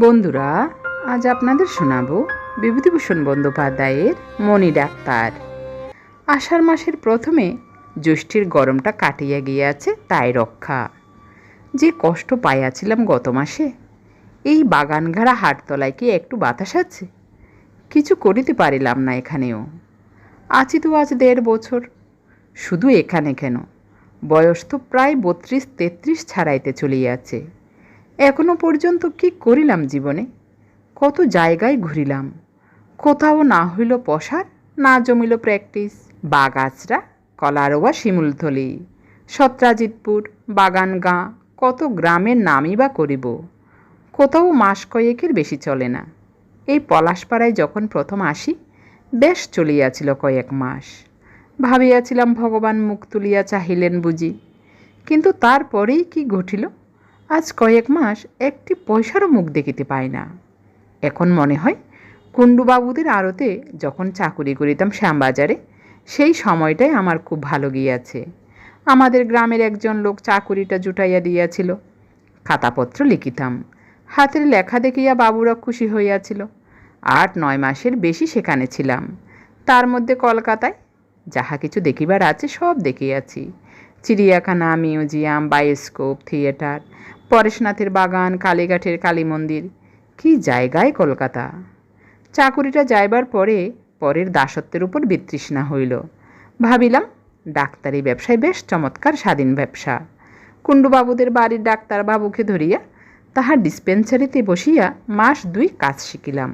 বন্ধুরা, আজ আপনাদের শোনাবো বিভূতিভূষণ বন্দ্যোপাধ্যায়ের মণি ডাক্তার। আষাঢ় মাসের প্রথমে জ্যৈষ্ঠীর গরমটা কাটিয়া গিয়াছে, তাই রক্ষা। যে কষ্ট পাইয়াছিলাম গত মাসে, এই বাগানঘাড়া হাটতলায় কি একটু বাতাস আছে? কিছু করিতে পারিলাম না এখানেও। আছি তো আজ দেড় বছর, শুধু এখানে কেন? বয়স তো প্রায় বত্রিশ তেত্রিশ ছাড়াইতে চলিয়াছে। এখনও পর্যন্ত কি করিলাম জীবনে? কত জায়গায় ঘুরিলাম। কোথাও না হইল পসার না জমিল প্র্যাকটিস। বাগাছরা কলারোয়া, শিমুলথলি। সত্রাজিৎপুর বাগান গাঁ, কত গ্রামের নামই বা করিব। কোথাও মাস কয়েকের বেশি চলে না। এই পলাশপাড়ায় যখন প্রথম আসি, বেশ চলিয়াছিল কয়েক মাস। ভাবিয়াছিলাম ভগবান মুখ তুলিয়া চাহিলেন বুঝি। কিন্তু তারপরেই কি ঘটিল? আজ কয়েক মাস একটি পয়সারও মুখ দেখিতে পাই না। এখন মনে হয় কুণ্ডুবাবুদের আড়তে যখন চাকুরি করিতাম শ্যামবাজারে, সেই সময়টাই আমার খুব ভালো গিয়াছে। আমাদের গ্রামের একজন লোক চাকুরিটা জুটাইয়া দিয়াছিল। খাতাপত্র লিখিতাম। হাতের লেখা দেখিয়া বাবুরা খুশি হইয়াছিল। আট নয় মাসের বেশি সেখানে ছিলাম। তার মধ্যে কলকাতায় যাহা কিছু দেখিবার আছে সব দেখিয়াছি। চিড়িয়াখানা, মিউজিয়াম বায়োস্কোপ থিয়েটার পরেশনাথের বাগান, কালীঘাটের কালী মন্দির কী জায়গায় কলকাতা? চাকুরিটা যাইবার পরে পরের দাসত্বের উপর বিতৃষ্ণা হইল। ভাবিলাম, ডাক্তারি ব্যবসায় বেশ চমৎকার স্বাধীন ব্যবসা। কুণ্ডুবাবুদের বাড়ির ডাক্তার বাবুকে ধরিয়া তাহার ডিসপেন্সারিতে বসিয়া মাস দুই কাজ শিখিলাম।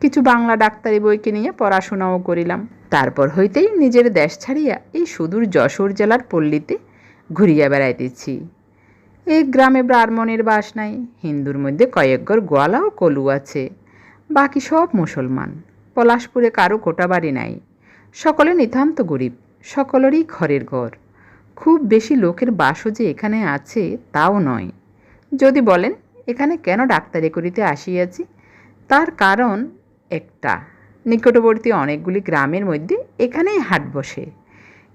কিছু বাংলা ডাক্তারি বই কিনিয়া পড়াশোনাও করিলাম। তারপর হইতেই নিজের দেশ ছাড়িয়া এই সুদূর যশোর জেলার পল্লীতে ঘুরিয়া বেড়াইতেছি। এই গ্রামে ব্রাহ্মণের বাস নাই। হিন্দুর মধ্যে কয়েকঘর গোয়ালা ও কলু আছে। বাকি সব মুসলমান। পলাশপুরে কারও কোটা বাড়ি নাই। সকলে নিতান্ত গরিব, সকলেরই ঘরের ঘর। খুব বেশি লোকের বাসও যে এখানে আছে, তাও নয়। যদি বলেন, এখানে কেন ডাক্তারি করিতে আসিয়াছি? তার কারণ একটা, নিকটবর্তী অনেকগুলি গ্রামের মধ্যে এখানেই হাট বসে।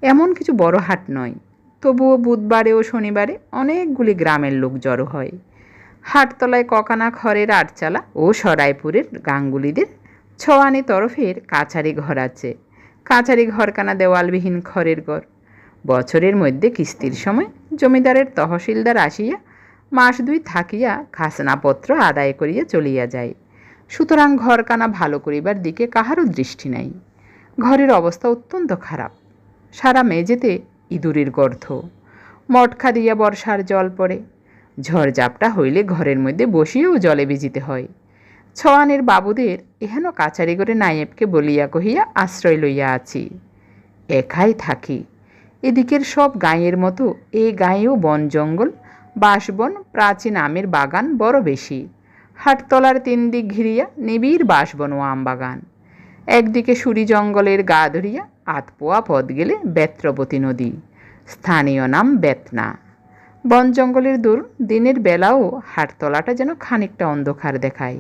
এমন কিছু বড় হাট নয়। তবুও বুধবারে ও শনিবারে অনেকগুলি গ্রামের লোক জড়ো হয়। হাটতলায় ককানা খড়ের আটচালা ও সরাইপুরের গাঙ্গুলিদের ছোয়ানি তরফের কাছারি ঘর আছে। কাছারি ঘরকানা দেওয়ালবিহীন খড়ের ঘর। বছরের মধ্যে কিস্তির সময় জমিদারের তহসিলদার আসিয়া মাস দুই থাকিয়া খাসনাপত্র আদায় করিয়া চলিয়া যায়। সুতরাং ঘরকানা ভালো করিবার দিকে কাহারও দৃষ্টি নাই। ঘরের অবস্থা অত্যন্ত খারাপ। সারা মেঝেতে ইঁদুরের গর্ধ মটখা দিয়া বর্ষার জল পড়ে। ঝড়ঝাপটা হইলে ঘরের মধ্যে বসিয়েও জলে ভিজিতে হয়। ছওয়ানের বাবুদের এহেন কাছারি করে নায়েবকে বলিয়া কহিয়া আশ্রয় লইয়া আছি। একাই থাকি। এদিকের সব গাঁয়ের মতো এ গাঁয়েও বন জঙ্গল বাঁশবন প্রাচীন আমের বাগান বড় বেশি। হাটতলার তিন দিক ঘিরিয়া নিবিড় বাঁশবন ও আম বাগান একদিকে সুরি জঙ্গলের গা ধরিয়া আতপোয়া পথ গেলে বেত্রবতী নদী, স্থানীয় নাম বেতনা। বন জঙ্গলের দূর দিনের বেলাও হাটতলাটা যেন খানিকটা অন্ধকার দেখায়।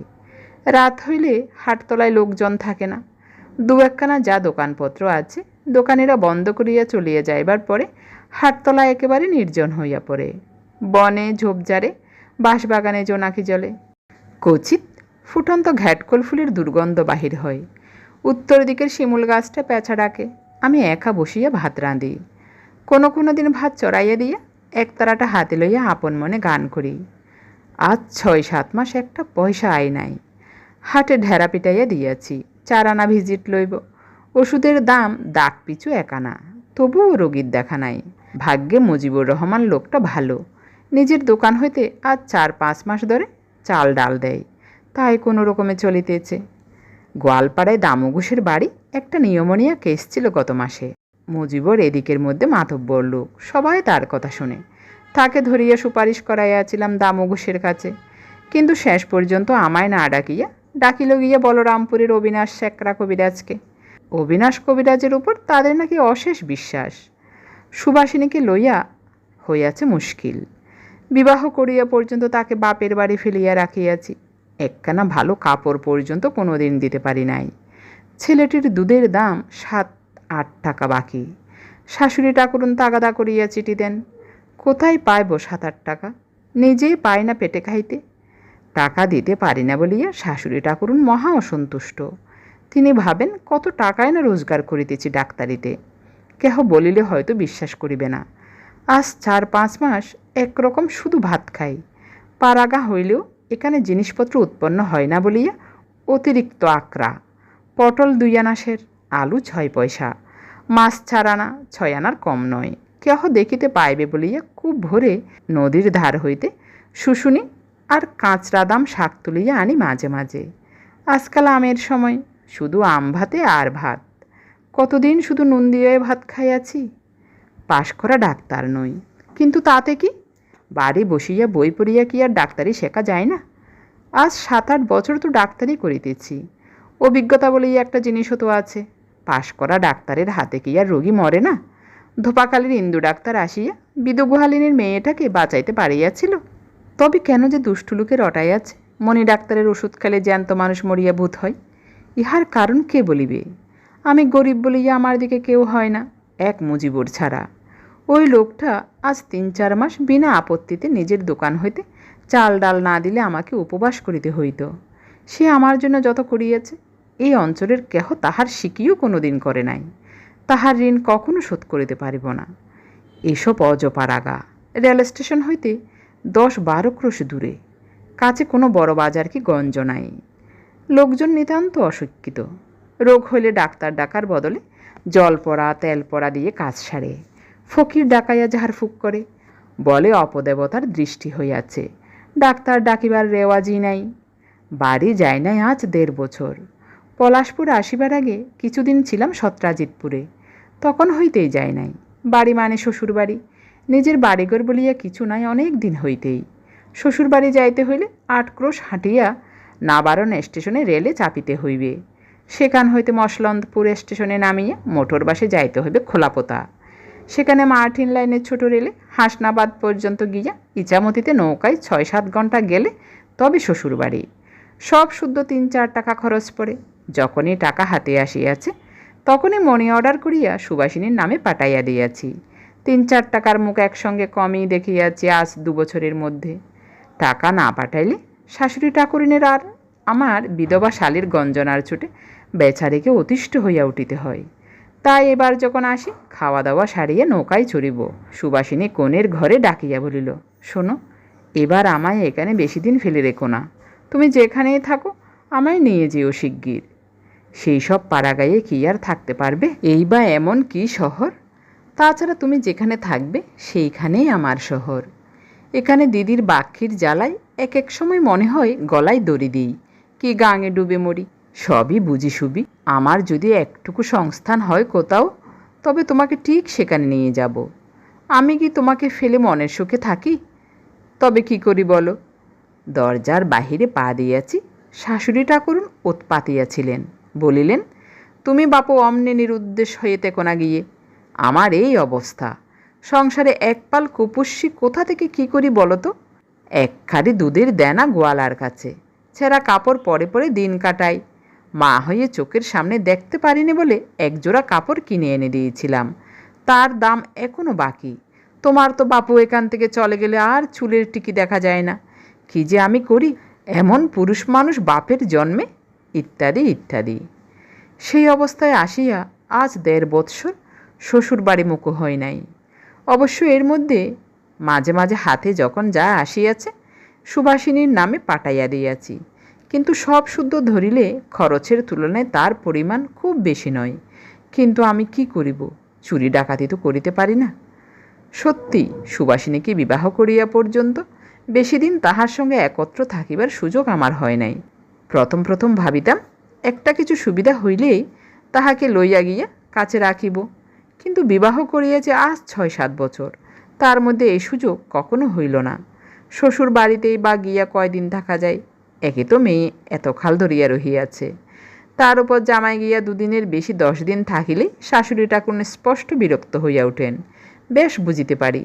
রাত হইলে হাটতলায় লোকজন থাকে না। দু একখানা যা দোকানপত্র আছে, দোকানিরা বন্ধ করিয়া চলিয়া যাইবার পরে হাটতলা একেবারে নির্জন হইয়া পড়ে। বনে ঝোপঝাড়ে, বাঁশবাগানে জোনাকি জলে। কচিত ফুটন্ত ঘ্যাটকল ফুলের দুর্গন্ধ বাহির হয়। উত্তর দিকের শিমুল গাছটা পেঁচা ডাকে। আমি একা বসিয়া ভাত রাঁধি। কোনো কোনো দিন ভাত চড়াইয়া দিয়া একতারাটা হাতে লইয়া আপন মনে গান করি। আজ ছয় সাত মাস একটা পয়সা আয় নাই। হাটে ঢেরা পিটাইয়া দিয়াছি চার আনা ভিজিট লইব। ওষুধের দাম দাগ পিছু একানা, তবুও রোগীর দেখা নাই। ভাগ্যে মুজিবুর রহমান লোকটা ভালো। নিজের দোকান হইতে আজ চার পাঁচ মাস ধরে চাল ডাল দেয়। তাই কোনো রকমে চলিতেছে। গোয়ালপাড়ায় দামু ঘোষের বাড়ি একটা নিয়মনিয়া কেস ছিল গত মাসে। মুজিবর এদিকের মধ্যে মাতব্বর লোক, সবাই তার কথা শুনে। তাকে ধরিয়া সুপারিশ করাইয়াছিলাম দামু ঘোষের কাছে। কিন্তু শেষ পর্যন্ত আমায় না ডাকিয়া ডাকিল গিয়া বলরামপুরের অবিনাশ শেকরা কবিরাজকে। অবিনাশ কবিরাজের উপর তাদের নাকি অশেষ বিশ্বাস। সুবাসিনীকে লইয়া হইয়াছে মুশকিল। বিবাহ করিয়া পর্যন্ত তাকে বাপের বাড়ি ফেলিয়া রাখিয়াছি। একখানা ভালো কাপড় পর্যন্ত কোনো দিন দিতে পারি নাই। ছেলেটির দুধের দাম সাত, আট টাকা বাকি। শাশুড়ি ঠাকুরুন তাগাদা করিয়া চিঠি দেন। কোথায় পাইব সাত, আট টাকা? নিজেই পায় না পেটে খাইতে। টাকা দিতে পারি না বলিয়া শাশুড়ি ঠাকুরুন মহা অসন্তুষ্ট। তিনি ভাবেন, কত টাকায় না রোজগার করিতেছি ডাক্তারিতে। কেহ বলিলে হয়তো বিশ্বাস করিবে না। আজ চার, পাঁচ মাস একরকম শুধু ভাত খাই। পারাগা হইলেও এখানে জিনিসপত্র উৎপন্ন হয় না বলিয়া অতিরিক্ত আকরা পটল দুই আনাসের, আলু ছয় পয়সা। মাছ আনা ছয় আনার কম নয়। কেহ দেখিতে পাইবে বলিয়া খুব ভোরে নদীর ধার হইতে শুশুনি আর কাঁচরা দাম শাক তুলিয়া আনি মাঝে মাঝে। আজকাল আমের সময় শুধু আম ভাতে আর ভাত। কতদিন শুধু নুন দিয়ে ভাত খাইয়াছি? পাশ করা ডাক্তার নই। কিন্তু তাতে কি বাড়ি বসিয়া বই পড়িয়া কি আর ডাক্তারি শেখা যায় না? আজ সাত আট বছর তো ডাক্তারি করিতেছি। অভিজ্ঞতা বলেই একটা জিনিসও তো আছে। পাশ করা ডাক্তারের হাতে কি আর রোগী মরে না? ধোপাকালীর ইন্দু ডাক্তার আসিয়া বিদুগুহালিনীর মেয়েটাকে বাঁচাইতে পারিয়াছিল। তবে কেন যে দুষ্টু লোকে রটাইয়াছে মণি ডাক্তারের ওষুধ খেলে জ্যান্ত মানুষ মরিয়া ভূত হয়। ইহার কারণ কে বলিবে? আমি গরিব বলিয়া আমার দিকে কেউ হয় না, এক মুজিবর ছাড়া। ওই লোকটা আজ তিন চার মাস বিনা আপত্তিতে নিজের দোকান হইতে চাল ডাল না দিলে আমাকে উপবাস করিতে হইত। সে আমার জন্য যত করিয়াছে, এই অঞ্চলের কেহ তাহার শিকিও কোনো দিন করে নাই। তাহার ঋণ কখনো শোধ করিতে পারিব না। এসব অজপাড়াগা রেল স্টেশন হইতে দশ বারো ক্রোশ দূরে। কাছে কোনো বড় বাজার কি গঞ্জ নাই। লোকজন নিতান্ত অশিক্ষিত। রোগ হইলে ডাক্তার ডাকার বদলে জল পড়া, তেল পড়া দিয়ে কাজ সারে। ফকির ডাকাইয়া যাহার ফুক করে, বলে অপদেবতার দৃষ্টি হইয়াছে। ডাক্তার ডাকিবার রেওয়াজি নাই। বাড়ি যায় নাই আজ দেড় বছর। পলাশপুর আসিবার আগে কিছুদিন ছিলাম সত্রাজিৎপুরে তখন হইতেই যায় নাই। বাড়ি মানে শ্বশুর বাড়ি নিজের বাড়িঘর বলিয়া কিছু নাই অনেক দিন হইতেই। শ্বশুর বাড়ি যাইতে হইলে আট ক্রোশ হাঁটিয়া নাবারণ স্টেশনে রেলে চাপিতে হইবে। সেখান হইতে মশলন্দপুর স্টেশনে নামিয়া মোটর বাসে যাইতে হইবে খোলাপোতা। সেখানে মার্টিন লাইনের ছোট রেলে হাসনাবাদ পর্যন্ত গিয়া ইচামতিতে নৌকায় ছয় সাত ঘণ্টা গেলে তবে শ্বশুর বাড়ি সব শুদ্ধ তিন চার টাকা খরচ পড়ে। যখনই টাকা হাতে আসিয়াছে, তখনই মনি অর্ডার করিয়া সুবাসিনীর নামে পাঠাইয়া দিয়াছি। তিন চার টাকার মুখ একসঙ্গে কমই দেখিয়াছি আজ দু বছরের মধ্যে। টাকা না পাঠাইলে শাশুড়ি ঠাকুরিনের আর আমার বিধবা শালীর গঞ্জনার ছুটে বেচারিকে অতিষ্ঠ হইয়া উঠিতে হয়। তাই এবার যখন আসি খাওয়া দাওয়া সারিয়ে নৌকায় চড়িব। সুবাসিনী কনের ঘরে ডাকিয়া বলিল, শোনো, এবার আমায় এখানে বেশি দিন ফেলে রেখো না। তুমি যেখানেই থাকো, আমায় নিয়ে যেও শিগগির। সেই সব পাড়াগায়ে কি আর থাকতে পারবে? এই বা এমন কি শহর? তাছাড়া তুমি যেখানে থাকবে, সেইখানেই আমার শহর। এখানে দিদির বাক্ষির জ্বালায় এক এক সময় মনে হয় গলায় দড়ি দিই। কি গাঙে ডুবে মরি সবই বুঝি সুবি। আমার যদি একটুকু সংস্থান হয় কোথাও, তবে তোমাকে ঠিক সেখানে নিয়ে যাব। আমি কি তোমাকে ফেলে মনের সুখে থাকি? তবে কি করি বলো? দরজার বাহিরে পা দিয়াছি, শাশুড়ি ঠাকুরুন ওত পাতিয়াছিলেন বলিলেন, তুমি বাপু অমনি নিরুদ্দেশ হয়ে তেকো না গিয়ে। আমার এই অবস্থা। সংসারে এক পাল কুপুষ্যি কোথা থেকে কি করি বলো তো? এক খাড়ি দুধের দেনা গোয়ালার কাছে। ছেঁড়া কাপড় পরে পরে দিন কাটাই। মা হয়ে চোখের সামনে দেখতে পারিনি বলে একজোড়া কাপড় কিনে এনে দিয়েছিলাম। তার দাম এখনও বাকি। তোমার তো বাপু এখান থেকে চলে গেলে আর চুলের টিকি দেখা যায় না। কি যে আমি করি? এমন পুরুষ মানুষ বাপের জন্মে? ইত্যাদি ইত্যাদি। সেই অবস্থায় আসিয়া আজ দেড় বৎসর শ্বশুর বাড়ি মুখো হয় নাই। অবশ্য এর মধ্যে মাঝে মাঝে হাতে যখন যা আসিয়াছে সুবাসিনীর নামে পাঠাইয়া দিয়াছি। কিন্তু সব শুদ্ধ ধরিলে খরচের তুলনায় তার পরিমাণ খুব বেশি নয়। কিন্তু আমি কি করিব? চুরি ডাকাতি তো করিতে পারি না। সত্যি, সুবাসিনীকে বিবাহ করিয়া পর্যন্ত বেশি দিন তাহার সঙ্গে একত্র থাকিবার সুযোগ আমার হয় নাই। প্রথম প্রথম ভাবিতাম একটা কিছু সুবিধা হইলেই তাহাকে লইয়া গিয়া কাছে রাখিব। কিন্তু বিবাহ করিয়াছে আজ ছয় সাত বছর, তার মধ্যে এই সুযোগ কখনো হইল না। শ্বশুর বাড়িতেই বা গিয়া কয়দিন থাকা যায়। একে তো মেয়ে, এত খাল ধরিয়া রহিয়াছে। তার উপর জামাই গিয়া দুদিনের বেশি দশ দিন থাকিলেই শাশুড়ি ঠাকুর স্পষ্ট বিরক্ত হইয়া ওঠেন বেশ বুঝিতে পারি,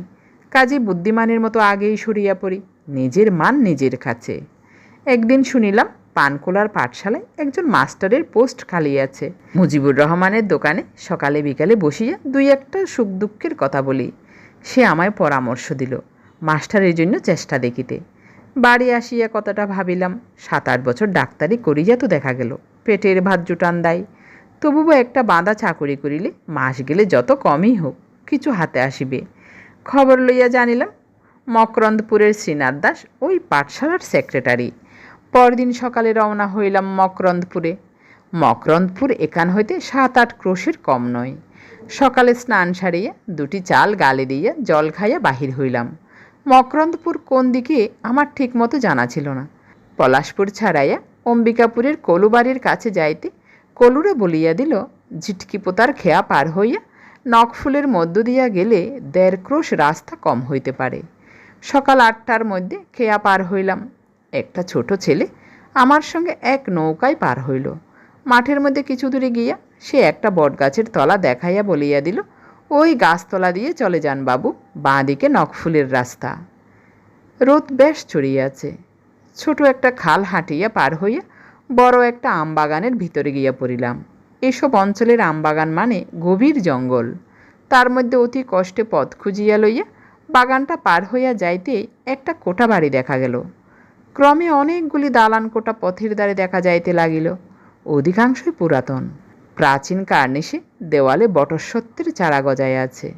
কাজে বুদ্ধিমানের মতো আগেই সরিয়া পড়ি, নিজের মান নিজের কাছে। একদিন শুনিলাম পানকোলার পাঠশালায় একজন মাস্টারের পোস্ট খালি আছে। মুজিবুর রহমানের দোকানে সকালে বিকালে বসিয়া দুই একটা সুখ দুঃখের কথা বলি। সে আমায় পরামর্শ দিল, মাস্টারের জন্য চেষ্টা দেখিতে। বাড়ি আসিয়া কথাটা ভাবিলাম। সাত আট বছর ডাক্তারি করিয়া তো দেখা গেল, পেটের ভাত জুটান দেয় তবুও একটা বাঁধা চাকরি করিলে মাস গেলে যত কমই হোক কিছু হাতে আসিবে। খবর লইয়া জানিলাম, মকরন্দপুরের শ্রীনাথ দাস ওই পাঠশালার সেক্রেটারি পরদিন সকালে রওনা হইলাম মকরন্দপুরে। মকরন্দপুর এখান হইতে সাত আট ক্রোশের কম নয়। সকালে স্নান সারিয়া দুটি চাল গালে দিয়া জল খাইয়া বাহির হইলাম। মকরন্দপুর কোন দিকে আমার ঠিক মতো জানা ছিল না। পলাশপুর ছাড়াইয়া অম্বিকাপুরের কলুবাড়ির কাছে যাইতে কলুরে বলিয়া দিল, ঝিটকি পোতার খেয়া পার হইয়া নখফুলের মধ্য দিয়া গেলে দেড় ক্রোশ রাস্তা কম হইতে পারে। সকাল আটটার মধ্যে খেয়া পার হইলাম। একটা ছোট ছেলে আমার সঙ্গে এক নৌকায় পার হইল। মাঠের মধ্যে কিছু দূরে গিয়া সে একটা বটগাছের তলা দেখাইয়া বলিয়া দিল ওই গাছতলা দিয়ে চলে যান বাবু বাঁ দিকে নখফুলের রাস্তা। রোদ বেশ ছড়িয়াছে ছোট একটা খাল হাঁটিয়া পার হইয়া বড় একটা আমবাগানের ভিতরে গিয়া পড়িলাম। এসব অঞ্চলের আমবাগান মানে গভীর জঙ্গল। তার মধ্যে অতি কষ্টে পথ খুঁজিয়া লইয়া বাগানটা পার হইয়া যাইতে একটা কোটা বাড়ি দেখা গেল। ক্রমে অনেকগুলি দালান কোটা পথের দ্বারে দেখা যাইতে লাগিল। অধিকাংশই পুরাতন। প্রাচীন কার্নিশে দেওয়ালে বটস্বত্বের চারা গজায় আছে।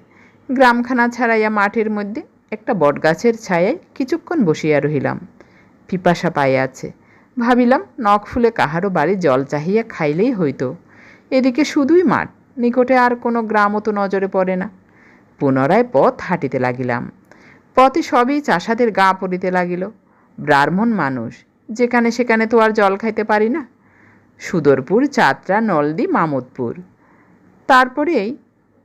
গ্রামখানা ছাড়াইয়া মাঠের মধ্যে একটা বটগাছের ছায়ায় কিছুক্ষণ বসিয়া রহিলাম। পিপাসা পাইয়াছে ভাবিলাম, নখ ফুলে কাহারও বাড়ি জল চাহিয়া খাইলেই হইতো। এদিকে শুধুই মাঠ, নিকটে আর কোনো গ্রামও তো নজরে পড়ে না। পুনরায় পথ হাঁটিতে লাগিলাম। পথে সবই চাষাদের গা পড়িতে লাগিল। ব্রাহ্মণ মানুষ, যেখানে সেখানে তো আর জল খাইতে পারি না। সুদরপুর, চাতরা, নলদি, মামদপুর। তারপরেই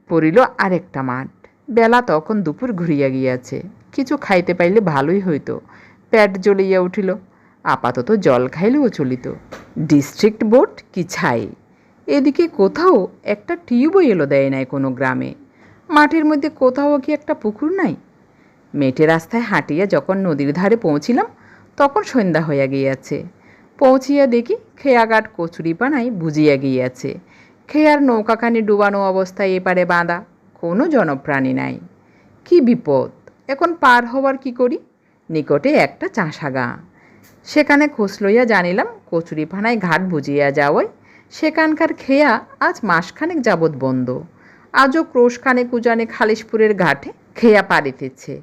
পড়িল আরেকটা মাঠ। বেলা তখন দুপুর ঘুরিয়া গিয়াছে। কিছু খাইতে পাইলে ভালোই হইতো। প্যাট জ্বলিয়া উঠিল। আপাতত জল খাইলেও চলিত। ডিস্ট্রিক্ট বোর্ড কি ছাই? এদিকে কোথাও একটা টিউবও এলো দেয় নাই কোনো গ্রামে। মাঠের মধ্যে কোথাও কি একটা পুকুর নাই? মেটে রাস্তায় হাঁটিয়া যখন নদীর ধারে পৌঁছিলাম, তখন সন্ধ্যা হইয়া গিয়াছে। পৌঁছিয়া দেখি খেয়াঘাট কচুরি পানাই বুঝিয়া গিয়াছে। খেয়ার নৌকাখানি ডুবানো অবস্থায় এপারে বাঁধা, কোনো জনপ্রাণী নাই। কি বিপদ, এখন পার হওয়ার কি করি? নিকটে একটা চাষা গাঁ। সেখানে খোঁজ লইয়া জানিলাম কচুরিপানায় ঘাট বুঝিয়া যাওয়ায় সেখানকার খেয়া আজ মাসখানেক যাবৎ বন্ধ। আজও ক্রোশখানেক উজানে খালিশপুরের ঘাটে খেয়া পারিতেছে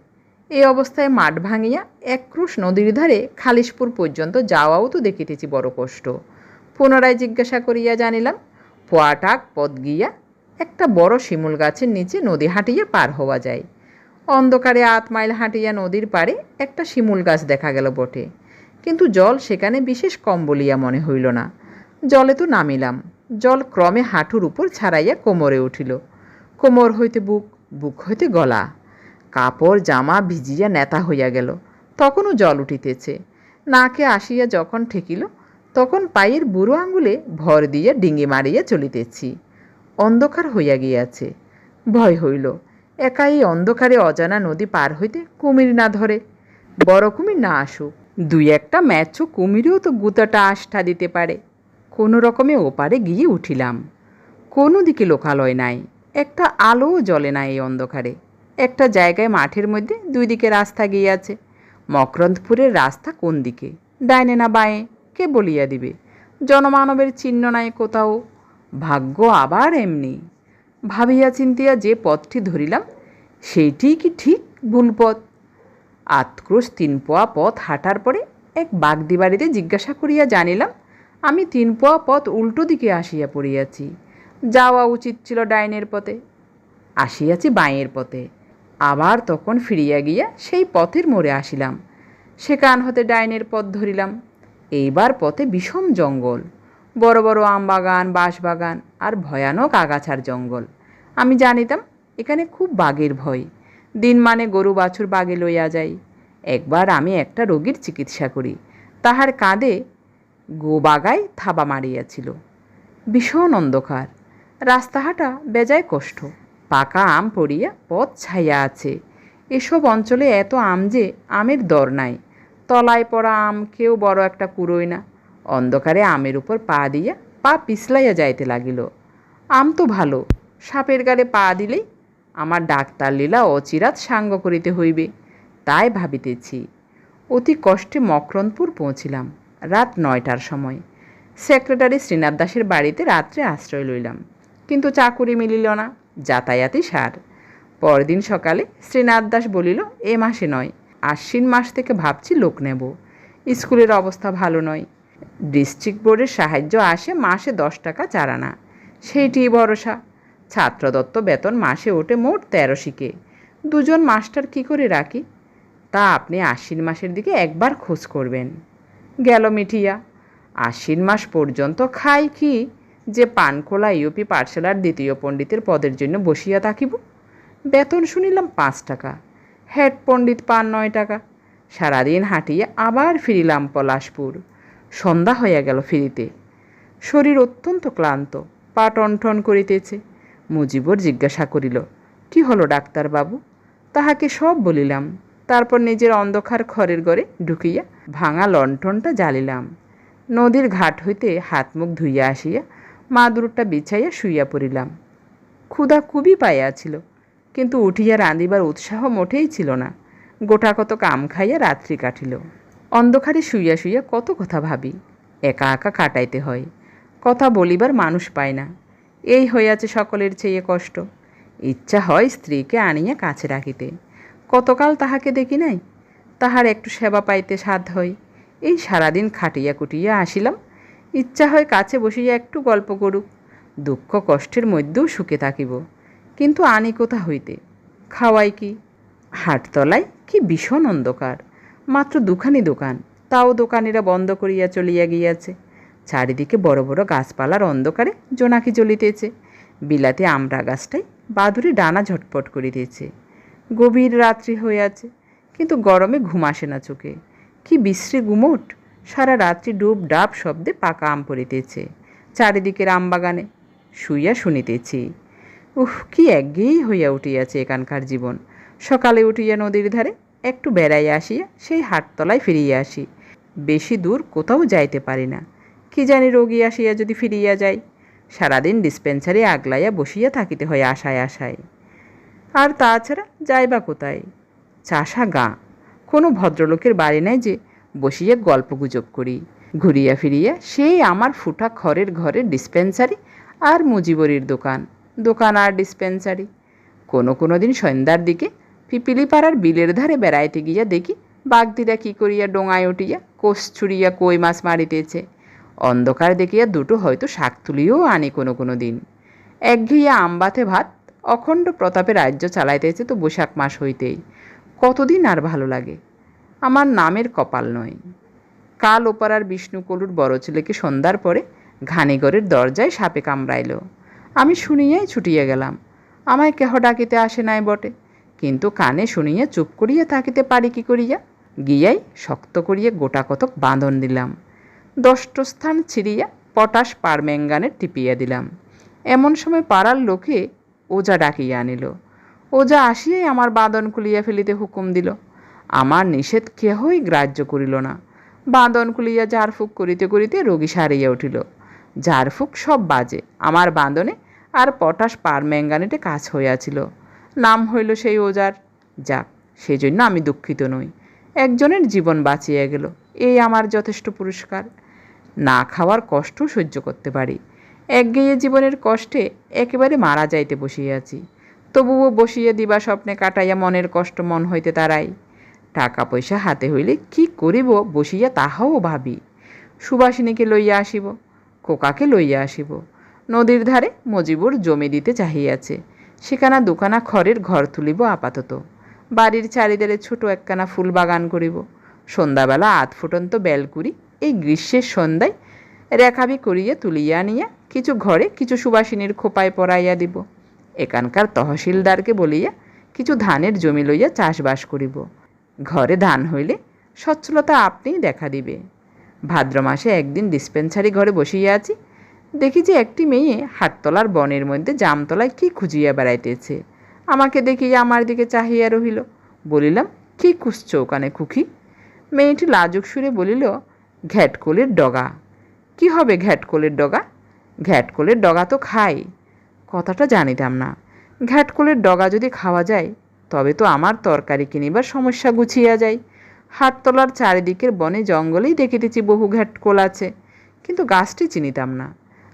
এই অবস্থায় মাঠ ভাঙিয়া এক ক্রোশ নদীর ধারে খালিশপুর পর্যন্ত যাওয়াও তো দেখিতেছি বড় কষ্ট। পুনরায় জিজ্ঞাসা করিয়া জানিলাম, পোয়াটাক পদ গিয়া একটা বড় শিমুল গাছের নিচে নদী হাঁটিয়া পার হওয়া যায়। অন্ধকারে আট মাইল হাঁটিয়া নদীর পাড়ে একটা শিমুল গাছ দেখা গেল বটে। কিন্তু জল সেখানে বিশেষ কম বলিয়া মনে হইল না। জলে তো নামিলাম, জল ক্রমে হাঁটুর উপর ছাড়াইয়া কোমরে উঠিল। কোমর হইতে বুক বুক হইতে গলা। কাপড়, জামা ভিজিয়া নেতা হইয়া গেল। তখনও জল উঠিতেছে। নাকে আসিয়া যখন ঠেকিল, তখন পায়ের বুড়ো আঙ্গুলে ভর দিয়া ডিঙি মারিয়া চলিতেছি। অন্ধকার হইয়া গিয়াছে। ভয় হইল। একা এই অন্ধকারে অজানা নদী পার হইতে কুমির না ধরে। বড় কুমির না আসুক। দুই একটা ম্যাচও কুমিরেও তো গুতাটা আষ্ঠা দিতে পারে। কোনো রকমে ওপারে গিয়ে উঠিলাম। কোনো দিকে লোকালয় নাই। একটা আলোও জ্বলে না এই অন্ধকারে। একটা জায়গায় মাঠের মধ্যে দুই দিকে রাস্তা গিয়াছে। মকরন্দপুরের রাস্তা কোন দিকে ডাইনে না বাঁয়ে, কে বলিয়া দিবে? জনমানবের চিহ্ন নাই কোথাও। ভাগ্য আবার এমনি। ভাবিয়া চিন্তিয়া যে পথটি ধরিলাম সেইটিই কি ঠিক ভুল পথ আতক্রোশ তিন পোয়া পথ হাঁটার পরে এক বাগদি বাড়িতে জিজ্ঞাসা করিয়া জানিলাম, আমি তিন পোয়া পথ উল্টো দিকে আসিয়া পড়িয়াছি। যাওয়া উচিত ছিল ডাইনের পথে। আসিয়াছি বাঁয়ের পথে। আবার তখন ফিরিয়া গিয়া সেই পথের মোড়ে আসিলাম। সেখান হতে ডাইনের পথ ধরিলাম। এইবার পথে বিষম জঙ্গল। বড় বড় আম বাগান বাঁশবাগান আর ভয়ানক আগাছার জঙ্গল। আমি জানিতাম, এখানে খুব বাঘের ভয়। দিন মানে গরু বাছুর বাগে লইয়া যাই। একবার আমি একটা রোগীর চিকিৎসা করি। তাহার কাঁধে গোবাগায় থাবা মারিয়াছিল। ভীষণ অন্ধকার। রাস্তাহাটা বেজায় কষ্ট। পাকা আম পড়িয়া পথ ছাইয়া আছে। এসব অঞ্চলে এত আম যে আমের দর নাই। তলায় পড়া আম কেউ বড় একটা কুড়োয় না। অন্ধকারে আমের উপর পা দিয়া পা পিছলাইয়া যাইতে লাগিল। আম তো ভালো, সাপের গালে পা দিলেই আমার ডাক্তার লীলা অচিরাত সাঙ্গ করিতে হইবে, তাই ভাবিতেছি। অতি কষ্টে মকরন্দপুর পৌঁছিলাম, রাত নয়টার সময়। সেক্রেটারি শ্রীনাথ দাসের বাড়িতে রাত্রে আশ্রয় লইলাম, কিন্তু চাকুরি মিলিল না। যাতায়াতই সার। পরদিন সকালে শ্রীনাথ দাস বলিল, এ মাসে নয়, আশ্বিন মাস থেকে ভাবছি লোক নেব। স্কুলের অবস্থা ভালো নয়। ডিস্ট্রিক্ট বোর্ডের সাহায্য আসে মাসে দশ টাকা চারানা। সেইটিই ভরসা। ছাত্রদত্ত বেতন মাসে ওঠে মোট তেরো শিকে দুজন মাস্টার কি করে রাখি? তা আপনি আশ্বিন মাসের দিকে একবার খোঁজ করবেন। গেল মিঠিয়া। আশ্বিন মাস পর্যন্ত খাই কি? যে পানকোলা ইউপি পাঠশালার দ্বিতীয় পণ্ডিতের পদের জন্য বসিয়া থাকিব? বেতন শুনিলাম পাঁচ টাকা, হেড পণ্ডিত পান নয় টাকা। সারাদিন হাঁটিয়ে আবার ফিরিলাম পলাশপুর। সন্ধ্যা হইয়া গেল ফিরিতে। শরীর অত্যন্ত ক্লান্ত, পা টনটন করিতেছে। মুজিবর জিজ্ঞাসা করিল, কি হলো ডাক্তারবাবু তাহাকে সব বলিলাম। তারপর নিজের অন্ধকার ঘরের ঘরে ঢুকিয়া ভাঙা লণ্ঠনটা জ্বালিলাম। নদীর ঘাট হইতে হাত মুখ ধুইয়া আসিয়া মাদুরটা বিছাইয়া শুইয়া পড়িলাম। ক্ষুধা খুবই পাইয়াছিল কিন্তু উঠিয়া রাঁধিবার উৎসাহ মোটেই ছিল না। গোটা কত কাম খাইয়া রাত্রি কাটিল। অন্ধকারে শুইয়া শুইয়া কত কথা ভাবি, একা একা কাটাইতে হয়, কথা বলিবার মানুষ পায় না। এই হইয়াছে সকলের চেয়ে কষ্ট। ইচ্ছা হয় স্ত্রীকে আনিয়া কাছে রাখিতে। কতকাল তাহাকে দেখি নাই, তাহার একটু সেবা পাইতে সাধ হয়। এই সারাদিন খাটিয়া কুটিয়া আসিলাম ইচ্ছা হয় কাছে বসিয়া একটু গল্প করুক। দুঃখ কষ্টের মধ্যেও সুখে থাকিব। কিন্তু আনি কোথা হইতে? খাওয়াই কি? হাটতলায় কি ভীষণ অন্ধকার। মাত্র দুখানি দোকান, তাও দোকানিরা বন্ধ করিয়া চলিয়া গিয়াছে। চারিদিকে বড় বড় গাছপালার অন্ধকারে জোনাকি জ্বলিতেছে। বিলাতে আমড়া গাছটাই বাদুরে ডানা ঝটপট করিতেছে। গভীর রাত্রি হইয়াছে, কিন্তু গরমে ঘুম আসে না চোখে। কি বিশ্রী গুমোট! সারা রাত্রি ডুব ডাব শব্দে পাকা আম পড়িতেছে চারিদিকের আম বাগানে শুইয়া শুনিতেছি। উহ কি একঘেয়েই হইয়া উঠিয়াছে এখানকার জীবন। সকালে উঠিয়া নদীর ধারে একটু বেড়াইয়া আসিয়া সেই হাটতলায় ফিরিয়া আসি। বেশি দূর কোথাও যাইতে পারি না। কি জানি রোগী আসিয়া যদি ফিরিয়া যাই, সারাদিন ডিসপেন্সারি আগলাইয়া বসিয়া থাকিতে হয় আশায় আশায়। আর তাছাড়া যাই বা কোথায়? চাষা গা। কোনো ভদ্রলোকের বাড়ি নাই যে বসিয়া গল্প গুজব করি। ঘুরিয়া ফিরিয়া সেই আমার ফুটা খড়ের ঘরের ডিসপেন্সারি আর মুজিবরির দোকান দোকান আর ডিসপেন্সারি। কোনো কোনো দিন সন্ধ্যার দিকে পিপিলিপাড়ার বিলের ধারে বেড়াইতে গিয়া দেখি বাগদিরা কি করিয়া ডোঙায় উঠিয়া কোষ ছুড়িয়া কই মাছ মারিতেছে। অন্ধকার দেখিয়া দুটো হয়তো শাক তুলিও আনি কোনো কোনো দিন। একঘেয়া আমবাতে ভাত, অখণ্ড প্রতাপে রাজ্য চালাইতেছে তো বৈশাখ মাস হইতেই। কতদিন আর ভালো লাগে? আমার নামের কপাল নয়। কাল ওপারার বিষ্ণুকলুর বড় ছেলেকে সন্ধ্যার পরে ঘানিগড়ের দরজায় সাপে কামড়াইল। আমি শুনিয়াই ছুটিয়া গেলাম। আমায় কেহ ডাকিতে আসে নাই বটে। কিন্তু কানে শুনিয়া চুপ করিয়া থাকিতে পারি কি করিয়া? গিয়াই শক্ত করিয়া গোটা কতক বাঁধন দিলাম। দষ্ট স্থান ছিঁড়িয়া পটাশ পারম্যাঙ্গানে টিপিয়া দিলাম। এমন সময় পাড়ার লোকে ওজা ডাকিয়া আনিল। ওজা আসিয়াই আমার বাঁধন খুলিয়া ফেলিতে হুকুম দিল। আমার নিষেধ কেহই গ্রাহ্য করিল না। বাঁধন খুলিয়া ঝাড়ফুঁক করিতে করিতে রোগী সারিয়া উঠিল। ঝাড়ফুঁক সব বাজে, আমার বাঁধনে আর পটাশ পারম্যাঙ্গানেটে কাজ হইয়াছিল। নাম হইল সেই ওজার। যাক, সেজন্য আমি দুঃখিত নই। একজনের জীবন বাঁচিয়া গেল, এই আমার যথেষ্ট পুরস্কার। না খাওয়ার কষ্ট সহ্য করতে পারি। একগেয়ে জীবনের কষ্টে একেবারে মারা যাইতে বসিয়াছি তবুও বসিয়ে দিবা স্বপ্নে কাটাইয়া মনের কষ্ট মন হইতে তারাই। টাকা পয়সা হাতে হইলে কি করিব বসিয়া তাহাও ভাবি। সুবাসিনীকে লইয়া আসিব কোকাকে লইয়া আসিব। নদীর ধারে মজিবুর জমি দিতে চাহিয়াছে। সেখানা দুখানা খড়ের ঘর তুলিব আপাতত। বাড়ির চারিদারে ছোট একখানা ফুল বাগান করিব। সন্ধ্যাবেলা আধ ফুটন্ত বেলকুড়ি এই গ্রীষ্মের সন্ধ্যায় রেখাবি করিয়া তুলিয়া নিয়া কিছু ঘরে কিছু সুবাসিনীর খোপায় পরাইয়া দিব। এখানকার তহসিলদারকে বলিয়া কিছু ধানের জমি লইয়া চাষবাস করিব। ঘরে ধান হইলে সচ্ছলতা আপনিই দেখা দিবে। ভাদ্র মাসে একদিন ডিসপেন্সারি ঘরে বসিয়া আছি, দেখি যে একটি মেয়ে হাটতলার বনের মধ্যে জামতলায় কি খুঁজিয়া বেড়াইতেছে। আমাকে দেখিয়া আমার দিকে চাহিয়া রহিল। বলিলাম, কি খুঁজছ ওখানে, খুকি? মেয়েটি লাজুক সুরে বলিল, ঘ্যাটকোলের ডগা। কি হবে ঘ্যাটকোলের ডগা? ঘ্যাটকোলের ডগা তো খাই। কথাটা জানিতাম না। ঘ্যাটকোলের ডগা যদি খাওয়া যায় তবে তো আমার তরকারি কিনিবার সমস্যা গুছিয়া যায়। হাটতলার চারিদিকের বনে জঙ্গলেই দেখিতেছি বহু ঘ্যাটকোল আছে, কিন্তু গাছটি চিনিতাম না।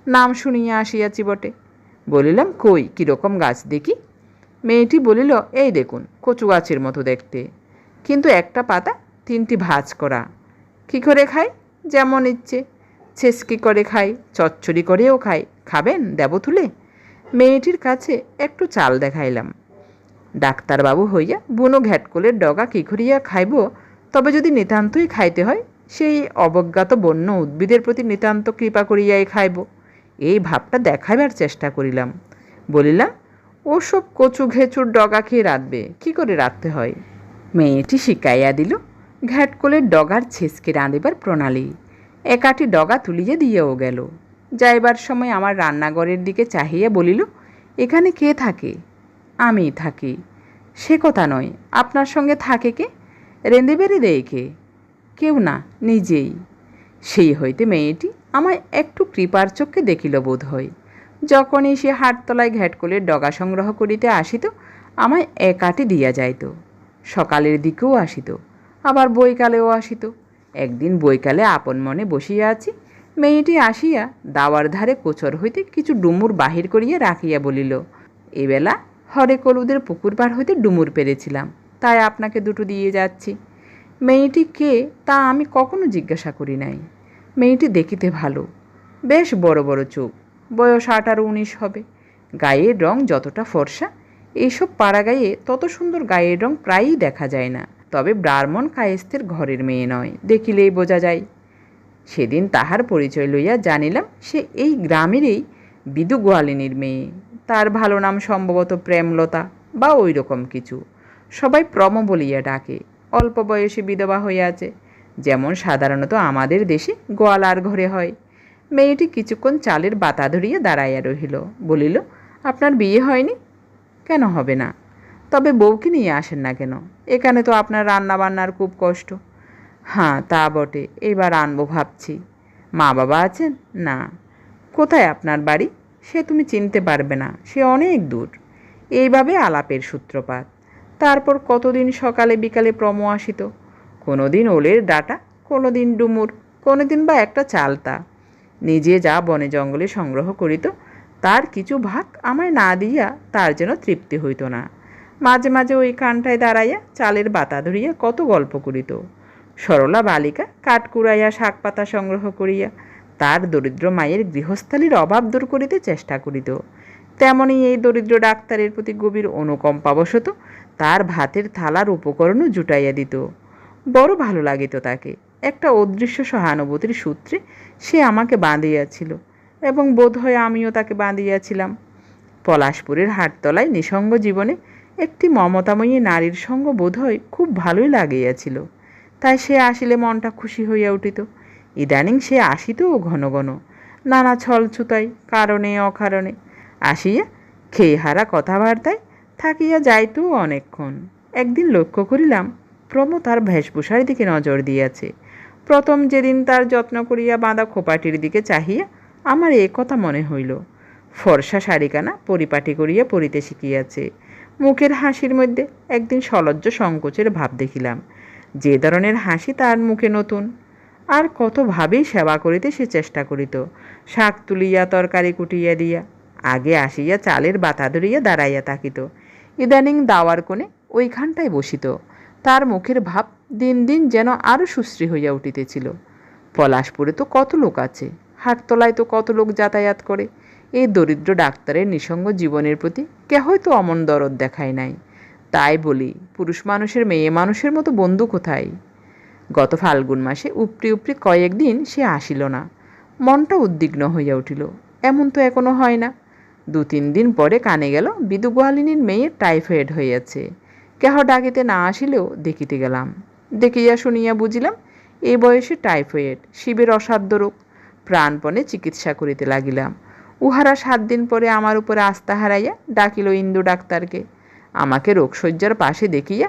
নাম শুনিয়া আসিয়াছি বটে। বলিলাম, কই, কীরকম গাছ দেখি? মেয়েটি বলিল, এই দেখুন, কচু গাছের মতো দেখতে। কিন্তু একটা পাতা, তিনটি ভাঁজ করা। কী করে খাই? যেমন ইচ্ছে। ছেসকি করে খাই? চচ্চড়ি করেও খাই। খাবেন দেব তুলে মেয়েটির কাছে একটু চাল দেখাইলাম। ডাক্তারবাবু হইয়া বুনো ঘ্যাটকলের ডগা কি করিয়া খাইব? তবে যদি নিতান্তই খাইতে হয়, সেই অবজ্ঞাত বন্য উদ্ভিদের প্রতি নিতান্ত কৃপা করিয়াই খাইব। এই ভাবটা দেখাইবার চেষ্টা করিলাম। বলিলাম ওসব কচু ঘেঁচুর ডগা খেয়ে রাঁধবে? কি করে রাঁধতে হয়? মেয়েটি শিকাইয়া দিল ঘ্যাটকলের ডগার ছেসকে রাঁধিবার প্রণালী। একাটি ডগা তুলিয়া দিয়েও গেল। যাইবার সময় আমার রান্নাঘরের দিকে চাহিয়া বলিল, এখানে কে থাকে আমি থাকি। সে কথা নয়, আপনার সঙ্গে থাকে কে? রেঁধে বেড়ে দেয় কে কেউ না, নিজেই। সেই হইতে মেয়েটি আমায় একটু কৃপার চোখে দেখিল বোধ হয় যখনই সে হাটতলায় ঘ্যাটকলের ডগা সংগ্রহ করিতে আসিত, আমায় একাটি দিয়া যাইত। সকালের দিকেও আসিত, আবার বৈকালেও আসিত। একদিন বৈকালে আপন মনে বসিয়া আছি, মেয়েটি আসিয়া দাওয়ার ধারে কোচর হইতে কিছু ডুমুর বাহির করিয়া রাখিয়া বলিল, এবেলা হরে কলুদের পুকুর পার হইতে ডুমুর পেরেছিলাম। তাই আপনাকে দুটো দিয়ে যাচ্ছি। মেয়েটি কে, তা আমি কখনো জিজ্ঞাসা করি নাই। মেয়েটি দেখিতে ভালো। বেশ বড় বড় চোখ। বয়স আঠারো উনিশ হবে। গায়ের রং যতটা ফর্সা এইসব পাড়া গায়ে তত সুন্দর গায়ের রং প্রায়ই দেখা যায় না। তবে ব্রাহ্মণ কায়েস্তের ঘরের মেয়ে নয়, দেখিলেই বোঝা যায়। সেদিন তাহার পরিচয় লইয়া জানিলাম, সে এই গ্রামেরই বিদু গোয়ালিনীর মেয়ে। তার ভালো নাম সম্ভবত প্রেমলতা বা ওই রকম কিছু। সবাই প্রম বলিয়া ডাকে। অল্প বয়সে বিধবা হইয়াছে যেমন সাধারণত আমাদের দেশে গোয়ালার ঘরে হয়। মেয়েটি কিছুক্ষণ চালের বাতা ধরিয়া দাঁড়াইয়া রহিল। বলিল, আপনার বিয়ে হয়নি? কেন হবে না? তবে বউকে নিয়ে আসেন না কেন? এখানে তো আপনার রান্না বান্নার খুব কষ্ট। হ্যাঁ তা বটে। এবার আনব ভাবছি। মা বাবা আছেন? না। কোথায় আপনার বাড়ি? সে তুমি চিনতে পারবে না, সে অনেক দূর। এইভাবে আলাপের সূত্রপাত। তারপর কতদিন সকালে বিকালে প্রম আসিত? কোনো দিন ওলের ডাটা কোনো দিন ডুমুর কোনো দিন বা একটা চালতা। নিজে যা বনে জঙ্গলে সংগ্রহ করিত, তার কিছু ভাগ আমায় না দিয়া তার যেন তৃপ্তি হইত না। মাঝে মাঝে ওই কানটায় দাঁড়াইয়া চালের বাতা ধরিয়া কত গল্প করিত। সরলা বালিকা কাঠ কুড়াইয়া শাক পাতা সংগ্রহ করিয়া তার দরিদ্র মায়ের গৃহস্থালির অভাব দূর করিতে চেষ্টা করিত। তেমনি এই দরিদ্র ডাক্তারের প্রতি গভীর অনুকম্পাবশত তার ভাতের থালার উপকরণও জুটাইয়া দিত। বড় ভালো লাগিত তাকে। একটা অদৃশ্য সহানুভূতির সূত্রে সে আমাকে বাঁধিয়াছিল এবং বোধহয় আমিও তাকে বাঁধিয়াছিলাম। পলাশপুরের হাটতলায় নিসঙ্গ জীবনে একটি মমতাময়ী নারীর সঙ্গ বোধহয় খুব ভালোই লাগিয়াছিল। তাই সে আসিলে মনটা খুশি হইয়া উঠিত। ইদানিং সে আসিতও ঘন ঘন, নানা ছলছুতাই কারণে, অকারণে। আসিয়া খেয়ে হারা কথাবার্তায় থাকিয়া যাইতেও অনেকক্ষণ। একদিন লক্ষ্য করিলাম প্রম তার ভেষভূষার দিকে নজর দিয়াছে। প্রথম যেদিন তার যত্ন করিয়া বাঁধা খোপাটির দিকে চাহিয়া আমার এ কথা মনে হইল। ফর্সা শাড়িকানা পরিপাটি করিয়া পরিতে শিখিয়াছে। মুখের হাসির মধ্যে একদিন সলজ্জ সংকোচের ভাব দেখিলাম। যে ধরনের হাসি তার মুখে নতুন আর কতভাবেই সেবা করিতে সে চেষ্টা করিত। শাক তুলিয়া, তরকারি কুটিয়া দিয়া, আগে আসিয়া চালের বাতা ধরিয়া দাঁড়াইয়া থাকিত। ইদানিং দাওয়ার কোণে ওইখানটায় বসিত। তার মুখের ভাব দিন দিন যেন আরও সুশ্রী হইয়া উঠিতেছিল। পলাশপুরে তো কত লোক আছে, হাটতলায় তো কত লোক যাতায়াত করে। এই দরিদ্র ডাক্তারের নিঃসঙ্গ জীবনের প্রতি কেহই তো অমন দরদ দেখায় নাই। তাই বলি, পুরুষ মানুষের মেয়ে মানুষের মতো বন্ধু কোথায়? গত ফাল্গুন মাসে উপরি উপরি কয়েকদিন সে আসিল না। মনটা উদ্বিগ্ন হইয়া উঠিল। এমন তো এখনও হয় না। দু তিন দিন পরে কানে গেল বিদু গোয়ালিনীর মেয়ে টাইফয়েড হইয়াছে। কেহ ডাকিতে না আসিলেও দেখিতে গেলাম। দেখিয়া শুনিয়া বুঝিলাম এই বয়সে টাইফয়েড, শিবের অসাধ্য রোগ। প্রাণপণে চিকিৎসা করিতে লাগিলাম। উহারা সাত দিন পরে আমার উপরে আস্থা হারাইয়া ডাকিল ইন্দু ডাক্তারকে। আমাকে রোগশয্যার পাশে দেখিয়া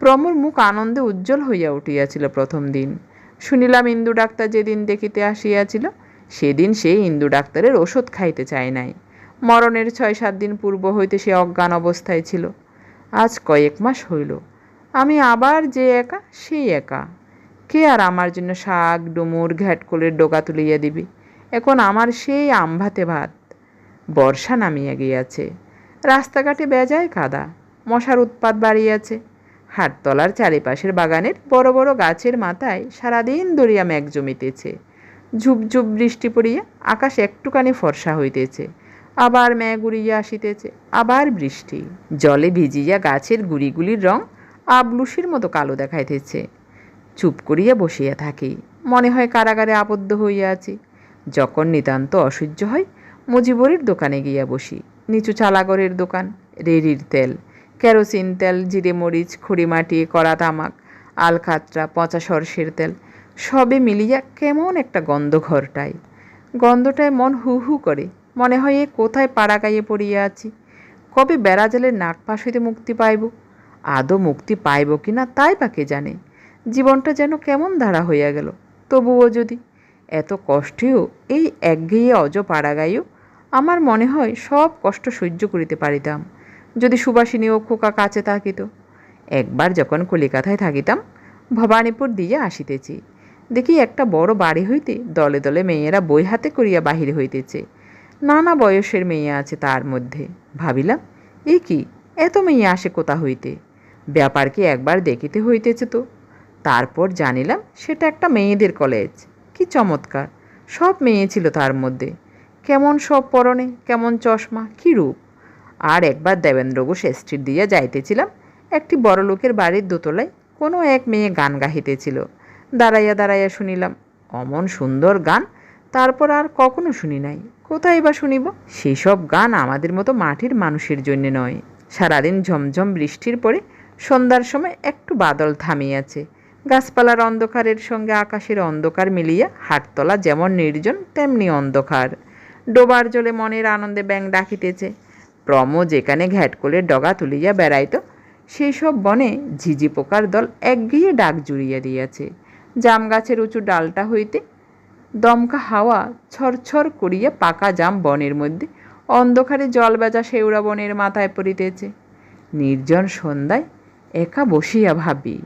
প্রমর মুখ আনন্দে উজ্জ্বল হইয়া উঠিয়াছিল প্রথম দিন। শুনিলাম ইন্দু ডাক্তার যেদিন দেখিতে আসিয়াছিল, সেদিন সে ইন্দু ডাক্তারের ওষুধ খাইতে চায় নাই। মরণের ছয় সাত দিন পূর্ব হইতে সে অজ্ঞান অবস্থায় ছিল। আজ কয়েক মাস হইল। আমি আবার যে একা, সেই একা। কে আর আমার জন্য শাক, ডুমুর, ঘ্যাটকলের ডোকা তুলিয়া দিবি? এখন আমার সেই আমভাতে ভাত। বর্ষা নামিয়া গিয়াছে। রাস্তাঘাটে বেজায় কাদা। মশার উৎপাত বাড়িয়াছে। হাটতলার চারিপাশের বাগানের বড় বড় গাছের মাথায় সারাদিন দরিয়া মেঘ জমিতেছে। ঝুপঝুপ বৃষ্টি পড়িয়া আকাশ একটুখানি ফর্সা হইতেছে। আবার মেঘ উড়িয়া আসিতেছে, আবার বৃষ্টি। জলে ভিজিয়া গাছের গুড়িগুলির রং আবলুসির মতো কালো দেখাইতেছে। চুপ করিয়া বসিয়া থাকি, মনে হয় কারাগারে আবদ্ধ হইয়া আছি। যখন নিতান্ত অসহ্য হয়, মুজিবরির দোকানে গিয়া বসি, নিচু চালাগরের দোকান, রেড়ির তেল কেরোসিন তেল, জিরে মরিচ খড়িমাটি কড়া তামাক আলকাতরা পচা সরষের তেল, সবে মিলিয়া কেমন একটা গন্ধ ঘরটায় গন্ধটায় মন হু হু করে, মনে হয় এ কোথায় পাড়া গাইয়ে পড়িয়া আছি। কবে বেড়া জলের নাক পাশ হইতে মুক্তি পাইব? আদৌ মুক্তি পাইব কি না তাই বা কে জানে? জীবনটা যেন কেমন ধারা হইয়া গেল, তবুও যদি। এত কষ্টেও এই একঘেয়ে অজ পাড়া গাইও আমার মনে হয় সব কষ্ট সহ্য করিতে পারিতাম। যদি সুবাসিনী ও খোকা কাছে থাকিত। একবার যখন কলিকাতায় থাকিতাম, ভবানীপুর দিয়ে আসিতেছি। দেখি একটা বড় বাড়ি হইতে দলে দলে মেয়েরা বই হাতে করিয়া বাহির হইতেছে। নানা বয়সের মেয়ে আছে তার মধ্যে। ভাবিলাম, এ কি? এত মেয়ে আসে কোথা হইতে? ব্যাপারকে একবার দেখিতে হইতেছে তো। তারপর জানিলাম, সেটা একটা মেয়েদের কলেজ। কি চমৎকার! সব মেয়ে ছিল তার মধ্যে। কেমন সব পরনে, কেমন চশমা, কি রূপ? আর একবার দেবেন্দ্র ঘোষ স্ট্রিট দিয়া যাইতেছিলাম। একটি বড় লোকের বাড়ির দোতলায় কোনো এক মেয়ে গান গাহিতেছিল। দাঁড়াইয়া দাঁড়াইয়া শুনিলাম, অমন সুন্দর গান, তারপর আর কখনো শুনি নাই। কোথায় বা শুনিব? সেসব গান আমাদের মতো মাটির মানুষের জন্য নয়। সারাদিন ঝমঝম বৃষ্টির পরে সন্ধ্যার সময় একটু বাদল থামিয়াছে। গাছপালার অন্ধকারের সঙ্গে আকাশের অন্ধকার মিলিয়া হাটতলা যেমন নির্জন, তেমনি অন্ধকার। ডোবার জলে মনের আনন্দে ব্যাং ডাকিতেছে। প্রম যেখানে ঘ্যাটকলের ডগা তুলিয়া বেড়াইত, সেই সব বনে ঝিঝি পোকার দল একগিয়ে ডাক জুড়িয়া দিয়াছে। জাম গাছের উঁচু ডালটা হইতে দমকা হাওয়া ছরছর করিয়া পাকা জাম বনের মধ্যে অন্ধকারে জল বেজা শেওড়া বনের মাথায় পড়িতেছে। নির্জন সন্ধ্যায় একা বসিয়া ভাবি।